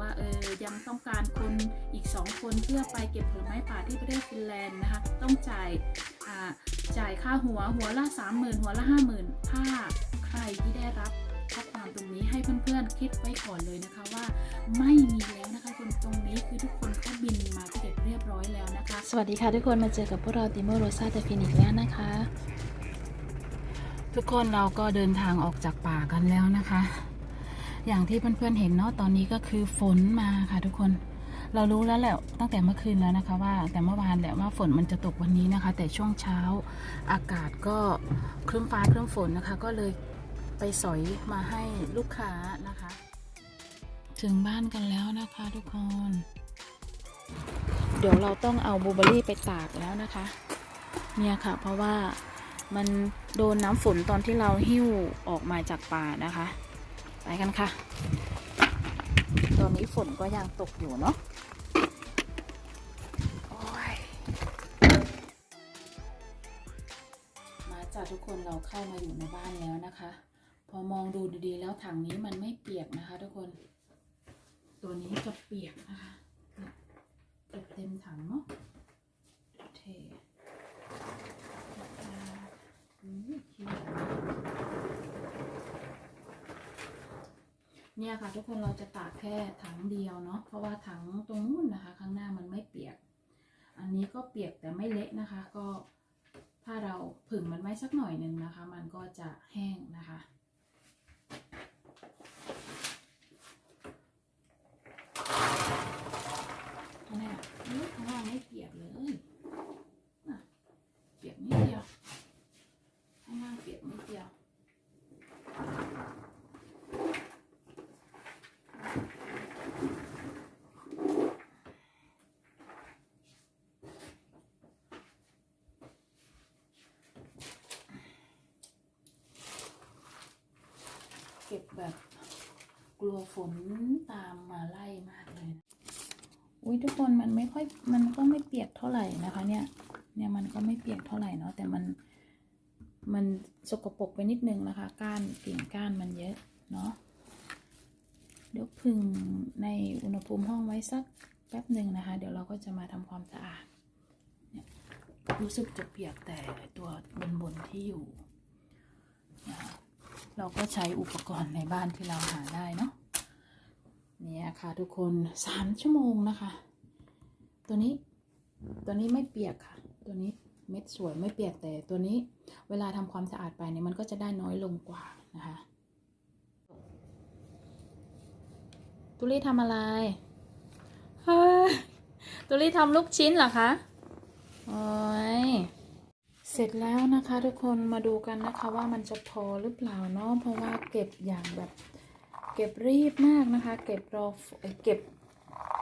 ว่าเออยังต้องการคนอีก 2 คนเพื่อไปเก็บผลไม้ป่าที่ประเทศฟินแลนด์นะคะ ต้องจ่ายอ่าจ่ายค่าหัวหัวละ 30,000 หัวละ 50,000 ถ้าใครที่ได้รับข้อความตรงนี้ให้เพื่อนๆคิดไว้ก่อนเลยนะคะว่าไม่มีแล้วนะคะคนตรงนี้คือทุกคนเขาบินมาเก็บเรียบร้อยแล้วนะคะ สวัสดีค่ะทุกคนมาเจอกับพวกเราติโมโรซาเตฟินอีกแล้วนะคะ ทุกคนเราก็เดินทางออกจากป่ากันแล้วนะคะ อย่างที่เพื่อนๆเห็นเนาะตอนนี้ก็คือฝนมาค่ะทุกคน เรารู้แล้วแหละตั้งแต่เมื่อคืนแล้วนะคะ ว่าแต่เมื่อวานแหละว่าฝนมันจะตกวันนี้นะคะ แต่ช่วงเช้าอากาศก็ครึ้มฟ้าครึ้มฝนนะคะ ก็เลยไปสอยมาให้ลูกค้านะคะ ถึงบ้านกันแล้วนะคะทุกคน เดี๋ยวเราต้องเอาบูเบอรี่ไปตากแล้วนะคะ เนี่ยค่ะ เพราะว่ามันโดนน้ำฝนตอนที่เราหิ้วออกมาจากป่านะคะ ไปกันค่ะ ตอนนี้ฝนก็ยังตกอยู่เนาะมาจากทุกคนเราเข้ามาอยู่ในบ้านแล้วนะคะ พอมองดูดีๆแล้วถังนี้มันไม่เปียกนะคะ ทุกคน ตัวนี้จะเปียกนะคะเนี่ยเก็บเต็มถังเนาะเท อืมขี้ เนี่ยค่ะทุกคนเราจะตากแค่ถังเดียวเนาะเพราะว่าถังตรงนู้นนะคะ ข้างหน้ามันไม่เปียก อันนี้ก็เปียกแต่ไม่เละนะคะ ก็ถ้าเราผึ่งมันไว้สักหน่อยหนึ่งนะคะ มันก็จะแห้งนะคะ เนี่ยเอ้ยข้างล่างไม่เปียกเลยน่ะเปียกนิดเดียว ข้างล่างเปียกนิดเดียว เก็บ แบบกลัวฝนตามมาไล่มากเลย อุ้ยทุกคนมันไม่ค่อยมันก็ไม่เปียกเท่าไหร่นะคะ เนี่ย เนี่ยมันก็ไม่เปียกเท่าไหร่เนาะแต่มัน มันสกปรกไปนิดนึงนะคะ ก้านกิ่งก้านมันเยอะเนาะเดี๋ยวพึ่งในอุณหภูมิห้องไว้สักแป๊บหนึ่งนะคะ เดี๋ยวเราก็จะมาทำความสะอาดเนี่ยรู้สึกจะเปียกแต่ตัวบนบนที่อยู่นะ เราก็ใช้อุปกรณ์ในบ้านที่เราหาได้เนาะเนี่ยค่ะทุกคนสามชั่วโมงนะคะ ตัวนี้ตัวนี้ไม่เปียกค่ะ ตัวนี้เม็ดสวยไม่เปียกแต่ตัวนี้เวลาทำความสะอาดไปเนี่ยมันก็จะได้น้อยลงกว่านะคะตุลี่ทำอะไรเฮ้ยตุลี่ทำลูกชิ้นเหรอคะโอ้ย เสร็จแล้วนะคะทุกคนมาดูกันนะคะว่ามันจะพอหรือเปล่าเนาะเพราะว่าเก็บอย่างแบบ เก็บรีบมากนะคะ เก็บรอเก็บ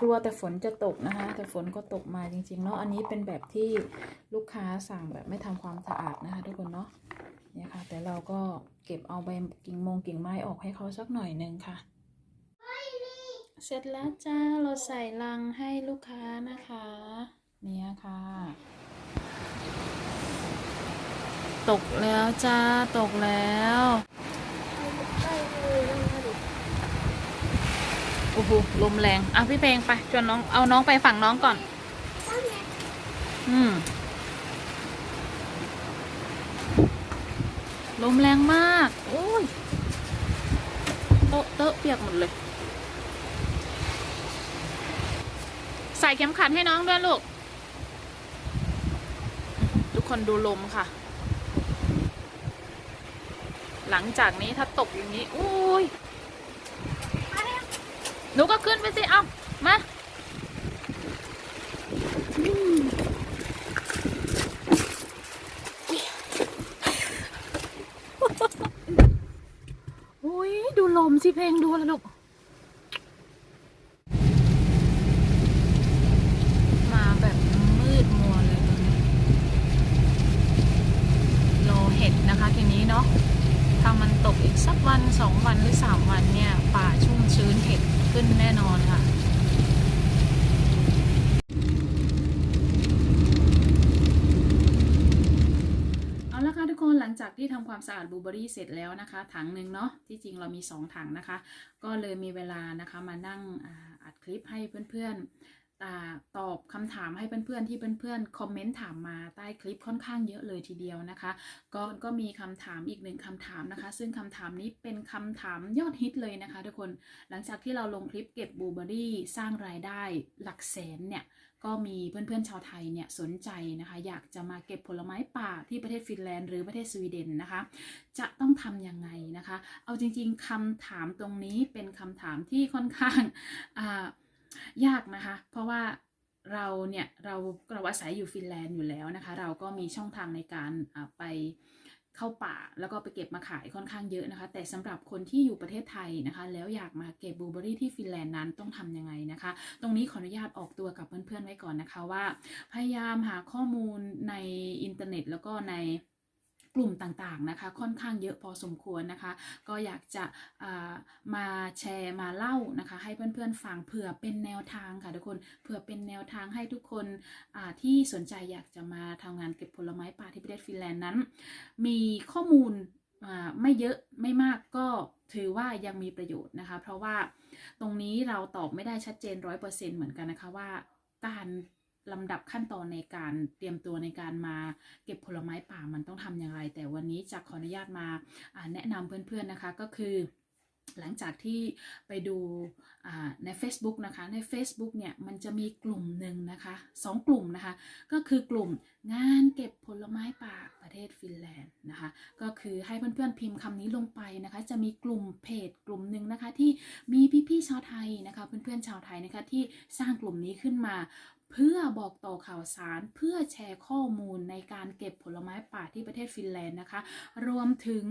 กลัวแต่ฝนจะตกนะคะ แต่ฝนก็ตกมาจริงๆเนาะอันนี้เป็นแบบที่ลูกค้าสั่งแบบไม่ทำความสะอาดนะคะ ทุกคนเนาะเนี่ยค่ะ แต่เราก็เก็บเอาใบกิ่งมงกิ่งไม้ออกให้เขาสักหน่อยนึงค่ะ เสร็จแล้วจ้าเราใส่ลังให้ลูกค้านะคะ เนี่ยค่ะ ตกแล้วจ้า ตกแล้ว โอ้โห ลมแรง อะพี่เพลงไปชวนน้อง เอาน้องไปฝั่งน้องก่อน อืม ลมแรงมาก โอ้ย โต๊ะเตอะเปียกหมดเลย ใส่เข็มขัดให้น้องด้วยลูก ทุกคนดูลมค่ะ หลังจากนี้ถ้าตกอย่างนี้อุ้ยหนูก็ขึ้นไปสิเอามาอุ้ยดูลมสิเพลงดูแล้วลูกมาแบบมืดมัวเลยตอนนี้รอเห็ดนะคะทีนี้เนาะ ถ้ามันตกอีกสักวันสองวันหรือสามวันเนี่ย ป่าชุ่มชื้นเห็ดขึ้นแน่นอนค่ะเอาละค่ะทุกคนหลังจากที่ทำความสะอาดบลูเบอรี่เสร็จแล้วนะคะ ถังหนึ่งเนาะที่จริงเรามี 2 ถังนะคะ ก็เลยมีเวลานะคะมานั่งอัดคลิปให้เพื่อนๆอ่า ตอบคำถามให้เพื่อนๆที่เพื่อนๆคอมเมนต์ถามมาใต้คลิปค่อนข้างเยอะเลยทีเดียวนะคะ ก็ก็มีคำถามอีกหนึ่งคำถามนะคะ ซึ่งคำถามนี้เป็นคำถามยอดฮิตเลยนะคะ ทุกคนหลังจากที่เราลงคลิปเก็บบลูเบอรี่สร้างรายได้หลักแสนเนี่ยก็มีเพื่อนๆชาวไทยเนี่ยสนใจนะคะ อยากจะมาเก็บผลไม้ป่าที่ประเทศฟินแลนด์หรือประเทศสวีเดนนะคะ จะต้องทำยังไงนะคะ เอาจริงๆคำถามตรงนี้เป็นคำถามที่ค่อนข้างอ่า ยากนะคะ เพราะว่าเราเนี่ยเราเราอาศัยอยู่ฟินแลนด์อยู่แล้วนะคะ เราก็มีช่องทางในการไปเข้าป่าแล้วก็ไปเก็บมาขายค่อนข้างเยอะนะคะ แต่สำหรับคนที่อยู่ประเทศไทยนะคะ แล้วอยากมาเก็บบลูเบอรี่ที่ฟินแลนด์นั้นต้องทำยังไงนะคะ ตรงนี้ขออนุญาตออกตัวกับเพื่อนๆไว้ก่อนนะคะว่า พยายามหาข้อมูลในอินเทอร์เน็ตแล้วก็ใน กลุ่มต่างๆนะคะค่อนข้างเยอะพอสมควรนะคะ ก็อยากจะามาแชร์มาเล่านะคะ ให้เพื่อนๆฟังเผื่อเป็นแนวทางค่ะทุกคนเผื่อเป็นแนวทางให้ทุกคนที่สนใจอยากจะมาทำงานเก็บผลไม้ป่าที่ประเทศฟินแลนด์นั้น มีข้อมูลไม่เยอะไม่มากก็ถือว่ายังมีประโยชน์นะคะ เพราะว่าตรงนี้เราตอบไม่ได้ชัดเจนร้อยเปอร์เซ็นต์เหมือนกันนะคะว่าการ ลำดับขั้นตอนในการเตรียมตัวในการมาเก็บผลไม้ป่ามันต้องทำอย่างไร แต่วันนี้จะขออนุญาตมาแนะนำเพื่อนๆนะคะก็คือหลังจากที่ไปดูใน Facebook นะคะ ใน Facebook เนี่ยมันจะมีกลุ่มหนึ่งนะคะสองกลุ่มนะคะ ก็คือกลุ่มงานเก็บผลไม้ป่าประเทศฟินแลนด์นะคะ ก็คือให้เพื่อนๆพิมพ์คำนี้ลงไปนะคะ จะมีกลุ่มเพจกลุ่มหนึ่งนะคะที่มีพี่ๆชาวไทยนะคะ เพื่อนๆชาวไทยนะคะที่สร้างกลุ่มนี้ขึ้นมา เพื่อบอกต่อข่าวสารเพื่อแชร์ข้อมูลในการเก็บผลไม้ป่าที่ประเทศฟินแลนด์นะคะ รวมถึง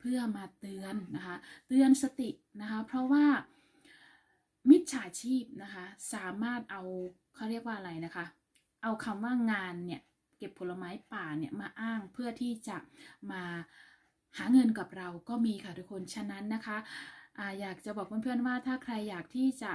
เพื่อมาเตือนนะคะเตือนสตินะคะเพราะว่ามิจฉาชีพนะคะสามารถเอาเขาเรียกว่าอะไรนะคะ เอาคำว่างานเนี่ยเก็บผลไม้ป่าเนี่ยมาอ้างเพื่อที่จะมาหาเงินกับเราก็มีค่ะทุกคนฉะนั้นนะคะออยากจะบอกเพื่อนๆว่าถ้าใครอยากที่จะ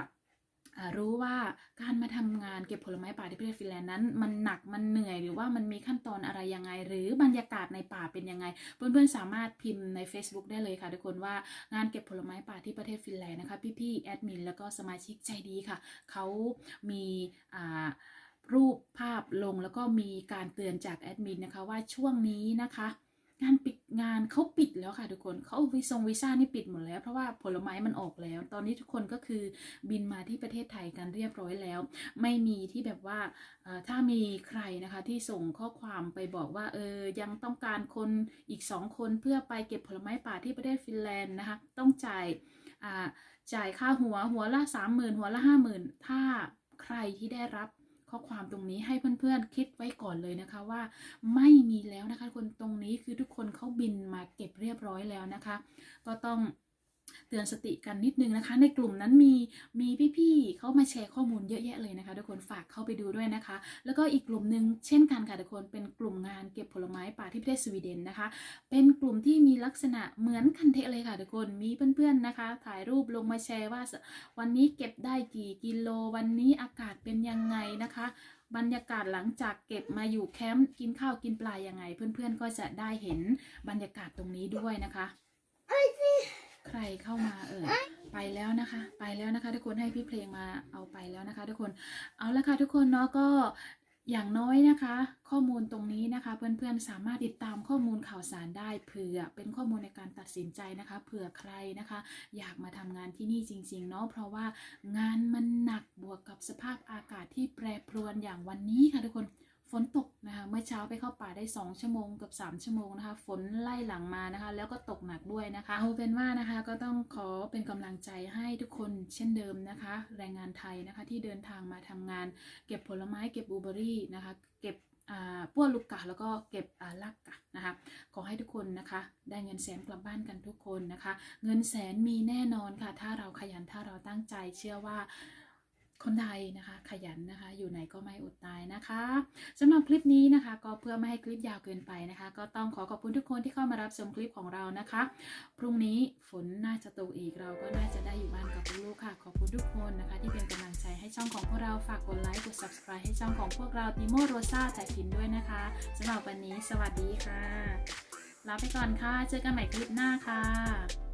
รู้ว่าการมาทำงานเก็บผลไม้ป่าที่ประเทศฟินแลนด์นั้น มันหนักมันเหนื่อยหรือว่ามันมีขั้นตอนอะไรยังไง หรือบรรยากาศในป่าเป็นยังไง เพื่อนๆสามารถพิมพ์ใน Facebook ได้เลยค่ะ ทุกคนว่างานเก็บผลไม้ป่าที่ประเทศฟินแลนด์นะคะพี่ๆแอดมินแล้วก็สมาชิกใจดีค่ะเขามีอ่ารูปภาพลงแล้วก็มีการเตือนจากแอดมินนะคะว่าช่วงนี้นะคะ งานปิดงานเขาปิดแล้วค่ะทุกคนเขาวีซงวีซ่านี่ปิดหมดแล้ว เพราะว่าผลไม้มันออกแล้ว ตอนนี้ทุกคนก็คือบินมาที่ประเทศไทยกันเรียบร้อยแล้ว ไม่มีที่แบบว่าถ้ามีใครนะคะที่ส่งข้อความไปบอกว่าเออยังต้องการคนอีกสองคนเพื่อไปเก็บผลไม้ป่าที่ประเทศฟินแลนด์นะคะต้องจ่ายจ่ายค่าหัวหัวละสามหมื่นหัวละห้าหมื่นถ้าใครที่ได้รับ ข้อความตรงนี้ให้เพื่อนๆคิดไว้ก่อนเลยนะคะว่าไม่มีแล้วนะคะคนตรงนี้คือทุกคนเขาบินมาเก็บเรียบร้อยแล้วนะคะ ก็ต้อง เตือนสติกันนิดนึงนะคะ ในกลุ่มนั้นมีมีพี่ๆเขามาแชร์ข้อมูลเยอะแยะเลยนะคะ ทุกคนฝากเข้าไปดูด้วยนะคะ แล้วก็อีกกลุ่มหนึ่งเช่นกันค่ะทุกคนเป็นกลุ่มงานเก็บผลไม้ป่าที่ประเทศสวีเดนนะคะ เป็นกลุ่มที่มีลักษณะเหมือนกันเทะเลยค่ะทุกคนมีเพื่อนๆนะคะ ถ่ายรูปลงมาแชร์ว่า วันนี้เก็บได้กี่กิโล วันนี้อากาศเป็นยังไงนะคะบรรยากาศหลังจากเก็บมาอยู่แคมป์กินข้าวกินปลายังไง เพื่อนๆก็จะได้เห็นบรรยากาศตรงนี้ด้วยนะคะ ใครเข้ามาเออไปแล้วนะคะ ไปแล้วนะคะ ทุกคนให้พี่เพลงมาเอาไปแล้วนะคะ ทุกคนเอาละค่ะทุกคนเนาะก็อย่างน้อยนะคะ ข้อมูลตรงนี้นะคะ เพื่อนๆสามารถติดตามข้อมูลข่าวสารได้เผื่อเป็นข้อมูลในการตัดสินใจนะคะเผื่อใครนะคะ อยากมาทำงานที่นี่จริง ๆ เนาะเพราะว่างานมันหนักบวกกับสภาพอากาศที่แปรปรวนอย่างวันนี้ค่ะทุกคน ฝนตกนะคะเมื่อเช้าไปเข้าป่าได้ 2 ชั่วโมงเกับ3ชั่วโมงนะคะฝนไล่หลังมานะคะแล้วก็ตกหนักด้วยนะคะเอาเป็นว่านะคะก็ต้องขอเป็นกำลังใจให้ทุกคนเช่นเดิมนะคะ แรงงานไทยนะคะที่เดินทางมาทำงาน เก็บผลไม้เก็บบูเบอรี่นะคะเก็บอ่าป้วนลูกกะแล้วก็เก็บอ่าลักกะนะคะขอให้ทุกคนนะคะ ได้เงินแสนกลับบ้านกันทุกคนนะคะ เงินแสนมีแน่นอนค่ะ ถ้าเราขยันถ้าเราตั้งใจเชื่อว่า คนไทยนะคะ ขยันนะคะ อยู่ไหนก็ไม่อดตายนะคะสำหรับคลิปนี้นะคะ ก็เพื่อไม่ให้คลิปยาวเกินไปนะคะ ก็ต้องขอขอบคุณทุกคนที่เข้ามารับชมคลิปของเรานะคะ พรุ่งนี้ฝนน่าจะตกอีกเราก็น่าจะได้อยู่บ้านกับลูกๆค่ะ ขอบคุณทุกคนนะคะ ที่เป็นกำลังใจให้ช่องของพวกเราฝากกดไลค์กด subscribe ให้ช่องของพวกเราติโมโรซาแต่ฟินด้วยนะคะสำหรับวันนี้ สวัสดีค่ะลาไปก่อนค่ะ เจอกันใหม่คลิปหน้าค่ะ